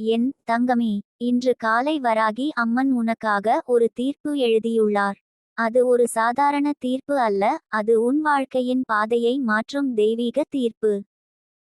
என் தங்கமே இன்று காலை வராகி அம்மன் உனக்காக ஒரு தீர்ப்பு எழுதியுள்ளார். அது ஒரு சாதாரண தீர்ப்பு அல்ல அது உன் வாழ்க்கையின் பாதையை மாற்றும் தெய்வீக தீர்ப்பு.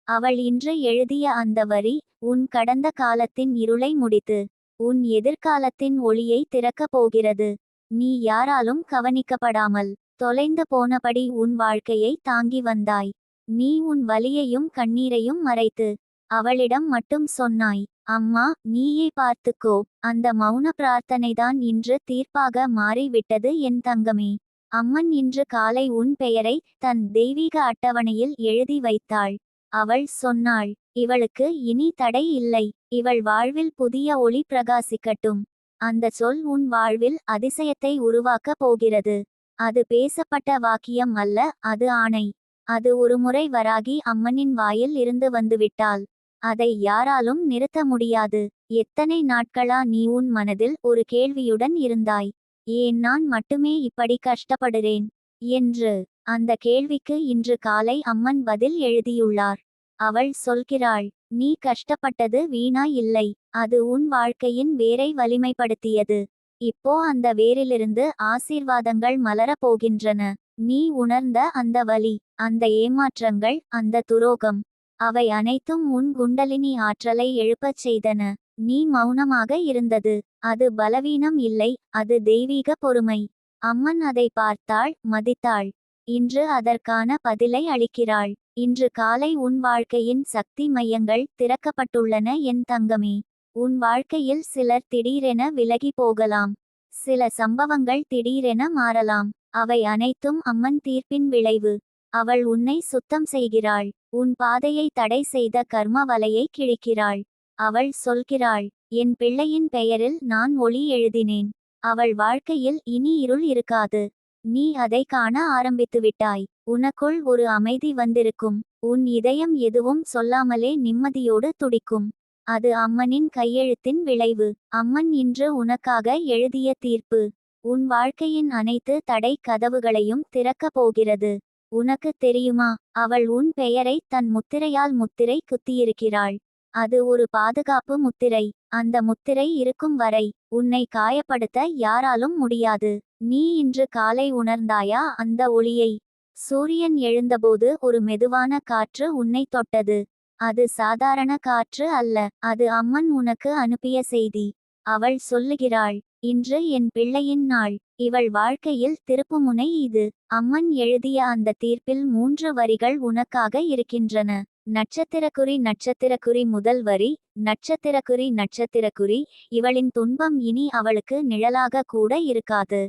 அவள் இன்று எழுதிய அந்த வரி உன் கடந்த காலத்தின் இருளை முடித்து உன் எதிர்காலத்தின் ஒளியை திறக்கப் போகிறது. நீ யாராலும் கவனிக்கப்படாமல் தொலைந்து போனபடி உன் வாழ்க்கையை தாங்கி வந்தாய். நீ உன் வலியையும் கண்ணீரையும் மறைத்து அவளிடம் மட்டும் சொன்னாய் அம்மா நீயே பார்த்துக்கோ அந்த மௌன பிரார்த்தனைதான் இன்று தீர்ப்பாக மாறிவிட்டது என் தங்கமே. அம்மன் இன்று காலை உன் பெயரை தன் தெய்வீக அட்டவணையில் எழுதி வைத்தாள். அவள் சொன்னாள் இவளுக்கு இனி தடை இல்லை இவள் வாழ்வில் புதிய ஒளி பிரகாசிக்கட்டும். அந்த சொல் உன் வாழ்வில் அதிசயத்தை உருவாக்கப் போகிறது. அது பேசப்பட்ட வாக்கியம் அல்ல அது ஆணை. அது ஒருமுறை வராகி அம்மனின் வாயில் இருந்து வந்துவிட்டாள். அதை யாராலும் நிறுத்த முடியாது. எத்தனை நாட்களா நீ உன் மனதில் ஒரு கேள்வியுடன் இருந்தாய்? ஏன் நான் மட்டுமே இப்படி கஷ்டப்படுறேன்? என்று அந்த கேள்விக்கு இன்று காலை அம்மன் பதில் எழுதியுள்ளார். அவள் சொல்கிறாள் நீ கஷ்டப்பட்டது வீணா இல்லை. அது உன் வாழ்க்கையின் வேரை வலிமைப்படுத்தியது. இப்போ அந்த வேரிலிருந்து ஆசீர்வாதங்கள் மலரப் போகின்றன. நீ உணர்ந்த அந்த வலி அந்த ஏமாற்றங்கள் அந்த துரோகம் அவை அனைத்தும் உன் குண்டலினி ஆற்றலை எழுப்பச் செய்தன. நீ மௌனமாக இருந்தது. அது பலவீனம் இல்லை. அது தெய்வீக பொறுமை. அம்மன் அதை பார்த்தாள் மதித்தாள். இன்று அதற்கான பதிலை அளிக்கிறாள். இன்று காலை உன் வாழ்க்கையின் சக்தி மையங்கள் திறக்கப்பட்டுள்ளன என் தங்கமே. உன் வாழ்க்கையில் சிலர் திடீரென விலகி போகலாம். சில சம்பவங்கள் திடீரென மாறலாம். அவை அனைத்தும் அம்மன் தீர்ப்பின் விளைவு. அவள் உன்னை சுத்தம் செய்கிறாள். உன் பாதையை தடை செய்த கர்ம வலையை கிழிக்கிறாள். அவள் சொல்கிறாள் என் பிள்ளையின் பெயரில் நான் ஒளி எழுதினேன். அவள் வாழ்க்கையில் இனி இருள் இருக்காது. நீ அதை காண ஆரம்பித்துவிட்டாய். உனக்குள் ஒரு அமைதி வந்திருக்கும். உன் இதயம் எதுவும் சொல்லாமலே நிம்மதியோடு துடிக்கும். அது அம்மனின் கையெழுத்தின் விளைவு. அம்மன் இன்று உனக்காக எழுதிய தீர்ப்பு. உன் வாழ்க்கையின் அனைத்து தடை கதவுகளையும் திறக்கப் போகிறது. உனக்கு தெரியுமா? அவள் உன் பெயரை தன் முத்திரையால் முத்திரை குத்தியிருக்கிறாள். அது ஒரு பாதுகாப்பு முத்திரை. அந்த முத்திரை இருக்கும் வரை உன்னை காயப்படுத்த யாராலும் முடியாது. நீ இன்று காலை உணர்ந்தாயா அந்த ஒளியை? சூரியன் எழுந்தபோது ஒரு மெதுவான காற்று உன்னை தொட்டது. அது சாதாரண காற்று அல்ல. அது அம்மன் உனக்கு அனுப்பிய செய்தி. அவள் சொல்லுகிறாள் இன்று என் பிள்ளையின் நாள். இவள் வாழ்க்கையில் திருப்புமுனை இது. அம்மன் எழுதிய அந்த தீர்ப்பில் மூன்று வரிகள் உனக்காக இருக்கின்றன. நட்சத்திரக்குறி நட்சத்திரக்குறி முதல் வரி. நட்சத்திரக்குறி நட்சத்திரக்குறி. இவளின் துன்பம் இனி அவளுக்கு நிழலாக கூட இருக்காது.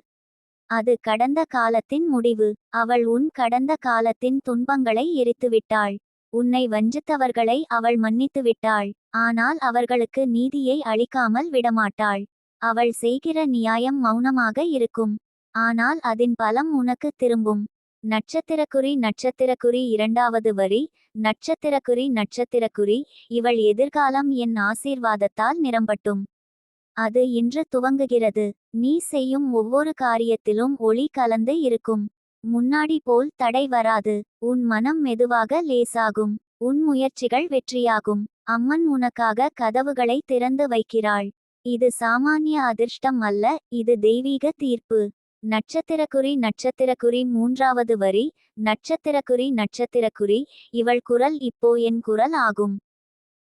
அது கடந்த காலத்தின் முடிவு. அவள் உன் கடந்த காலத்தின் துன்பங்களை எரித்துவிட்டாள். உன்னை வஞ்சித்தவர்களை அவள் மன்னித்து விட்டாள் ஆனால் அவர்களுக்கு நீதியை அளிக்காமல் விடமாட்டாள். அவள் செய்கிற நியாயம் மௌனமாக இருக்கும். ஆனால் அதன் பலம் உனக்கு திரும்பும். நட்சத்திரக்குறி நட்சத்திரக்குறி இரண்டாவது வரி. நட்சத்திரக்குறி நட்சத்திரக்குறி. இவள் எதிர்காலம் என் ஆசீர்வாதத்தால் நிரம்பட்டும். அது இன்று துவங்குகிறது. நீ செய்யும் ஒவ்வொரு காரியத்திலும் ஒளி கலந்து இருக்கும். முன்னாடி போல் தடை வராது. உன் மனம் மெதுவாக லேசாகும். உன் முயற்சிகள் வெற்றியாகும். அம்மன் உனக்காக கதவுகளை திறந்து வைக்கிறாள். இது சாமானிய அதிர்ஷ்டம் அல்ல இது தெய்வீக தீர்ப்பு. நட்சத்திரக்குறி நட்சத்திரக்குறி மூன்றாவது வரி நட்சத்திரக்குறி நட்சத்திரக்குறி இவள் குரல் இப்போ என் குரல் ஆகும்.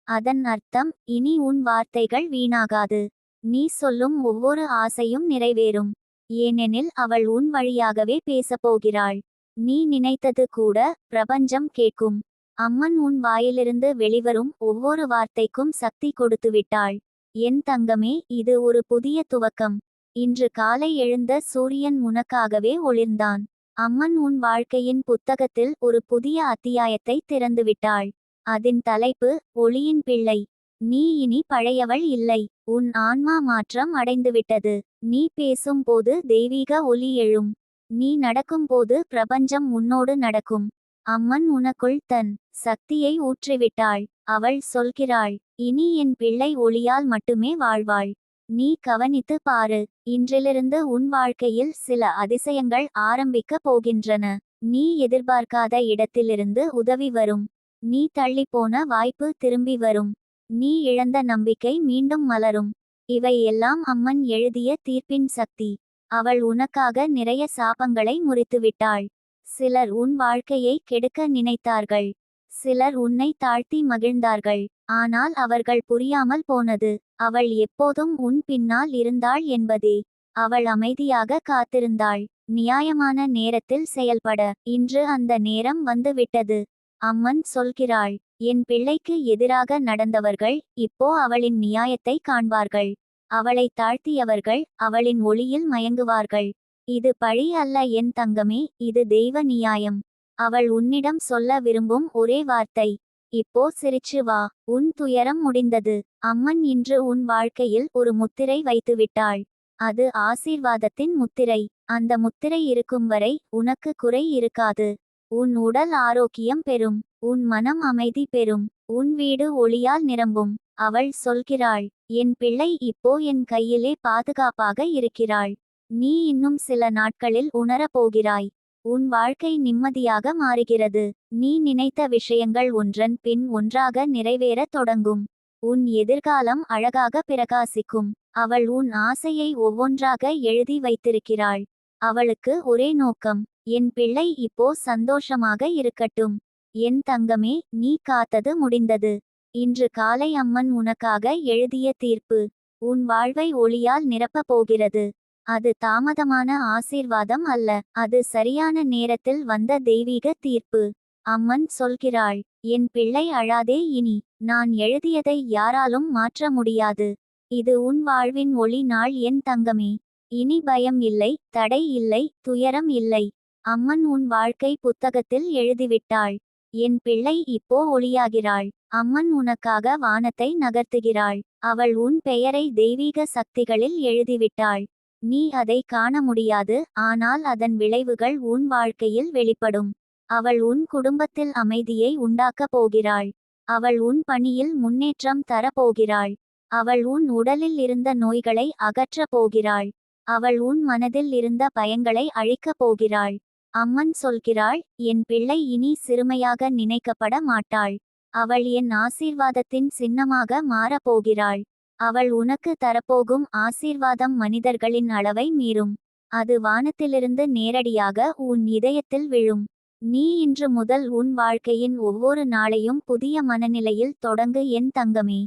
அதன் அர்த்தம் இனி உன் வார்த்தைகள் வீணாகாது. நீ சொல்லும் ஒவ்வொரு ஆசையும் நிறைவேறும். ஏனெனில் அவள் உன் வழியாகவே பேசப்போகிறாள் நீ நினைத்தது கூட பிரபஞ்சம் கேட்கும். அம்மன் உன் வாயிலிருந்து வெளிவரும் ஒவ்வொரு வார்த்தைக்கும் சக்தி கொடுத்துவிட்டாள். என் தங்கமே இது ஒரு புதிய துவக்கம். இன்று காலை எழுந்த சூரியன் உனக்காகவே ஒளிர்ந்தான். அம்மன் உன் வாழ்க்கையின் புத்தகத்தில் ஒரு புதிய அத்தியாயத்தை திறந்துவிட்டாள். அதன் தலைப்பு ஒளியின் பிள்ளை. நீ இனி பழையவள் இல்லை. உன் ஆன்மா மாற்றம் அடைந்துவிட்டது. நீ பேசும்போது தெய்வீக ஒலி எழும். நீ நடக்கும்போது பிரபஞ்சம் உன்னோடு நடக்கும். அம்மன் உனக்குள் தன் சக்தியை ஊற்றிவிட்டாள். அவள் சொல்கிறாள் இனி என் பிள்ளை ஒளியால் மட்டுமே வாழ்வாள். நீ கவனித்து பாரு இன்றிலிருந்து உன் வாழ்க்கையில் சில அதிசயங்கள் ஆரம்பிக்க போகின்றன. நீ எதிர்பார்க்காத இடத்திலிருந்து உதவி வரும். நீ தள்ளிப்போன வாய்ப்பு திரும்பி வரும். நீ இழந்த நம்பிக்கை மீண்டும் மலரும். இவை எல்லாம் அம்மன் எழுதிய தீர்ப்பின் சக்தி. அவள் உனக்காக நிறைய சாபங்களை முறித்துவிட்டாள். சிலர் உன் வாழ்க்கையை கெடுக்க நினைத்தார்கள். சிலர் உன்னை தாழ்த்தி மகிழ்ந்தார்கள். ஆனால் அவர்கள் புரியாமல் போனது. அவள் எப்போதும் உன் பின்னால் இருந்தாள் என்பதே. அவள் அமைதியாக காத்திருந்தாள். நியாயமான நேரத்தில் செயல்பட. இன்று அந்த நேரம் வந்துவிட்டது. அம்மன் சொல்கிறாள் என் பிள்ளைக்கு எதிராக நடந்தவர்கள் இப்போ அவளின் நியாயத்தை காண்பார்கள். அவளை தாழ்த்தியவர்கள் அவளின் ஒளியில் மயங்குவார்கள். இது பழி அல்ல என் தங்கமே இது தெய்வ நியாயம். அவள் உன்னிடம் சொல்ல விரும்பும் ஒரே வார்த்தை. இப்போ சிரிச்சு வா. உன் துயரம் முடிந்தது. அம்மன் இன்று உன் வாழ்க்கையில் ஒரு முத்திரை வைத்துவிட்டாள். அது ஆசீர்வாதத்தின் முத்திரை. அந்த முத்திரை இருக்கும் வரை உனக்கு குறை இருக்காது. உன் உடல் ஆரோக்கியம் பெறும். உன் மனம் அமைதி பெறும். உன் வீடு ஒளியால் நிரம்பும். அவள் சொல்கிறாள் என் பிள்ளை இப்போ என் கையிலே பாதுகாப்பாக இருக்கிறாள். நீ இன்னும் சில நாட்களில் உணரப் போகிறாய். உன் வாழ்க்கை நிம்மதியாக மாறுகிறது. நீ நினைத்த விஷயங்கள் ஒன்றன் பின் ஒன்றாக நிறைவேறத் தொடங்கும். உன் எதிர்காலம் அழகாக பிரகாசிக்கும். அவள் உன் ஆசையை ஒவ்வொன்றாக எழுதி வைத்திருக்கிறாள். அவளுக்கு ஒரே நோக்கம் என் பிள்ளை இப்போ சந்தோஷமாக இருக்கட்டும். என் தங்கமே நீ காத்தது முடிந்தது. இன்று காலை அம்மன் உனக்காக எழுதிய தீர்ப்பு. உன் வாழ்வை ஒளியால் நிரப்பப் போகிறது. அது தாமதமான ஆசீர்வாதம் அல்ல. அது சரியான நேரத்தில் வந்த தெய்வீக தீர்ப்பு. அம்மன் சொல்கிறாள் என் பிள்ளை அழாதே இனி நான் எழுதியதை யாராலும் மாற்ற முடியாது. இது உன் வாழ்வின் ஒளி நாள் என் தங்கமே. இனி பயம் இல்லை தடை இல்லை துயரம் இல்லை. அம்மன் உன் வாழ்க்கை புத்தகத்தில் எழுதிவிட்டாள். என் பிள்ளை இப்போ ஒளியாகிறாள். அம்மன் உனக்காக வானத்தை நகர்த்துகிறாள். அவள் உன் பெயரை தெய்வீக சக்திகளில் எழுதிவிட்டாள். நீ அதை காண முடியாது ஆனால் அதன் விளைவுகள் உன் வாழ்க்கையில் வெளிப்படும். அவள் உன் குடும்பத்தில் அமைதியை உண்டாக்கப் போகிறாள். அவள் உன் பணியில் முன்னேற்றம் தரப்போகிறாள் அவள் உன் உடலில் இருந்த நோய்களை அகற்றப் போகிறாள். அவள் உன் மனதில் இருந்த பயங்களை அழிக்கப் போகிறாள். அம்மன் சொல்கிறாள் என் பிள்ளை இனி சிறுமையாக நினைக்கப்பட மாட்டாள். அவள் என் ஆசீர்வாதத்தின் சின்னமாக மாறப் போகிறாள். அவள் உனக்கு தரப்போகும் ஆசீர்வாதம் மனிதர்களின் அளவை மீறும். அது வானத்திலிருந்து நேரடியாக உன் இதயத்தில் விழும். நீ இன்று முதல் உன் வாழ்க்கையின் ஒவ்வொரு நாளையும் புதிய மனநிலையில் தொடங்கு என் தங்கமே.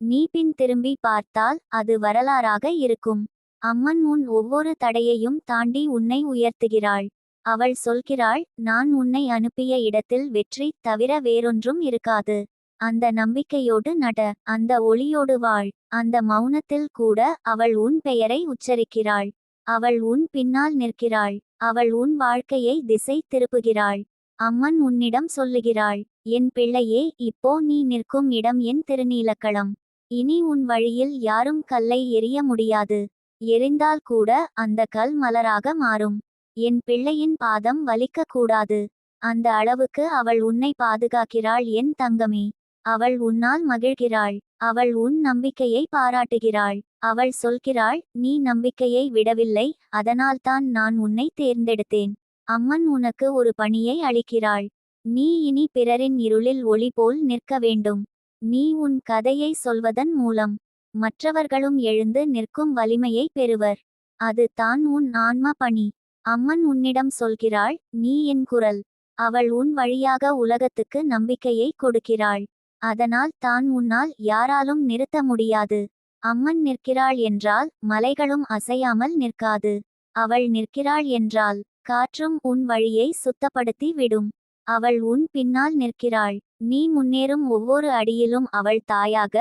நீ பின் திரும்பி பார்த்தால் அது வரலாறாக இருக்கும். அம்மன் உன் ஒவ்வொரு தடையையும் தாண்டி உன்னை உயர்த்துகிறாள். அவள் சொல்கிறாள் நான் உன்னை அனுப்பிய இடத்தில் வெற்றி தவிர வேறொன்றும் இருக்காது. அந்த நம்பிக்கையோடு நட அந்த ஒளியோடு வாழ். அந்த மௌனத்தில் கூட அவள் உன் பெயரை உச்சரிக்கிறாள். அவள் உன் பின்னால் நிற்கிறாள். அவள் உன் வாழ்க்கையை திசை திருப்புகிறாள். அம்மன் உன்னிடம் சொல்லுகிறாள் என் பிள்ளையே இப்போ நீ நிற்கும் இடம் என் திருநீலக்களம் இனி உன் வழியில் யாரும் கல்லை எரிய முடியாது. எரிந்தால் கூட அந்த கல் மலராக மாறும். என் பிள்ளையின் பாதம் வலிக்க கூடாது அந்த அளவுக்கு அவள் உன்னை பாதுகாக்கிறாள் என் தங்கமே. அவள் உன்னால் மகிழ்கிறாள். அவள் உன் நம்பிக்கையை பாராட்டுகிறாள். அவள் சொல்கிறாள் நீ நம்பிக்கையை விடவில்லை. அதனால்தான் நான் உன்னை தேர்ந்தெடுத்தேன். அம்மன் உனக்கு ஒரு பணியை அளிக்கிறாள். நீ இனி பிறரின் இருளில் ஒளி போல் நிற்க வேண்டும். நீ உன் கதையை சொல்வதன் மூலம். மற்றவர்களும் எழுந்து நிற்கும் வலிமையை பெறுவர். அது தான் உன் ஆன்ம பணி. அம்மன் உன்னிடம் சொல்கிறாள் நீ என் குரல். அவள் உன் வழியாக உலகத்துக்கு நம்பிக்கையை கொடுக்கிறாள். அதனால் தான் உன்னால் யாராலும் நிறுத்த முடியாது. அம்மன் நிற்கிறாள் என்றால் மலைகளும் அசையாமல் நிற்காது. அவள் நிற்கிறாள் என்றால் காற்றும் உன் வழியை சுத்தப்படுத்தி விடும். அவள் உன் பின்னால் நிற்கிறாள். நீ முன்னேறும் ஒவ்வொரு அடியிலும் அவள் தாயாக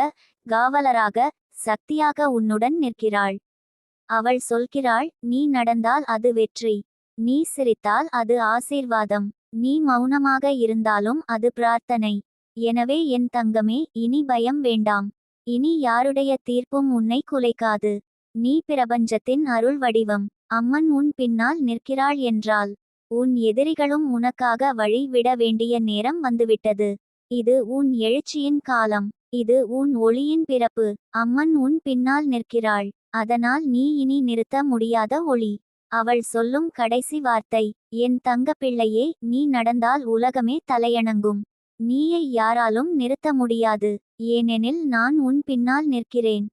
காவலராக சக்தியாக உன்னுடன் நிற்கிறாள். அவள் சொல்கிறாள் நீ நடந்தால் அது வெற்றி. நீ சிரித்தால் அது ஆசீர்வாதம். நீ மௌனமாக இருந்தாலும் அது பிரார்த்தனை. எனவே என் தங்கமே இனி பயம் வேண்டாம். இனி யாருடைய தீர்ப்பும் உன்னை குலைக்காது. நீ பிரபஞ்சத்தின் அருள் வடிவம். அம்மன் உன் பின்னால் நிற்கிறாள் என்றால் உன் எதிரிகளும் உனக்காக வழி விட வேண்டிய நேரம் வந்துவிட்டது. இது உன் எழுச்சியின் காலம். இது உன் ஒளியின் பிறப்பு. அம்மன் உன் பின்னால் நிற்கிறாள். அதனால் நீ இனி நிறுத்த முடியாத ஒளி. அவள் சொல்லும் கடைசி வார்த்தை என் தங்க பிள்ளையே நீ நடந்தால் உலகமே தலையணங்கும். நீயை யாராலும் நிறுத்த முடியாது. ஏனெனில் நான் உன் பின்னால் நிற்கிறேன்.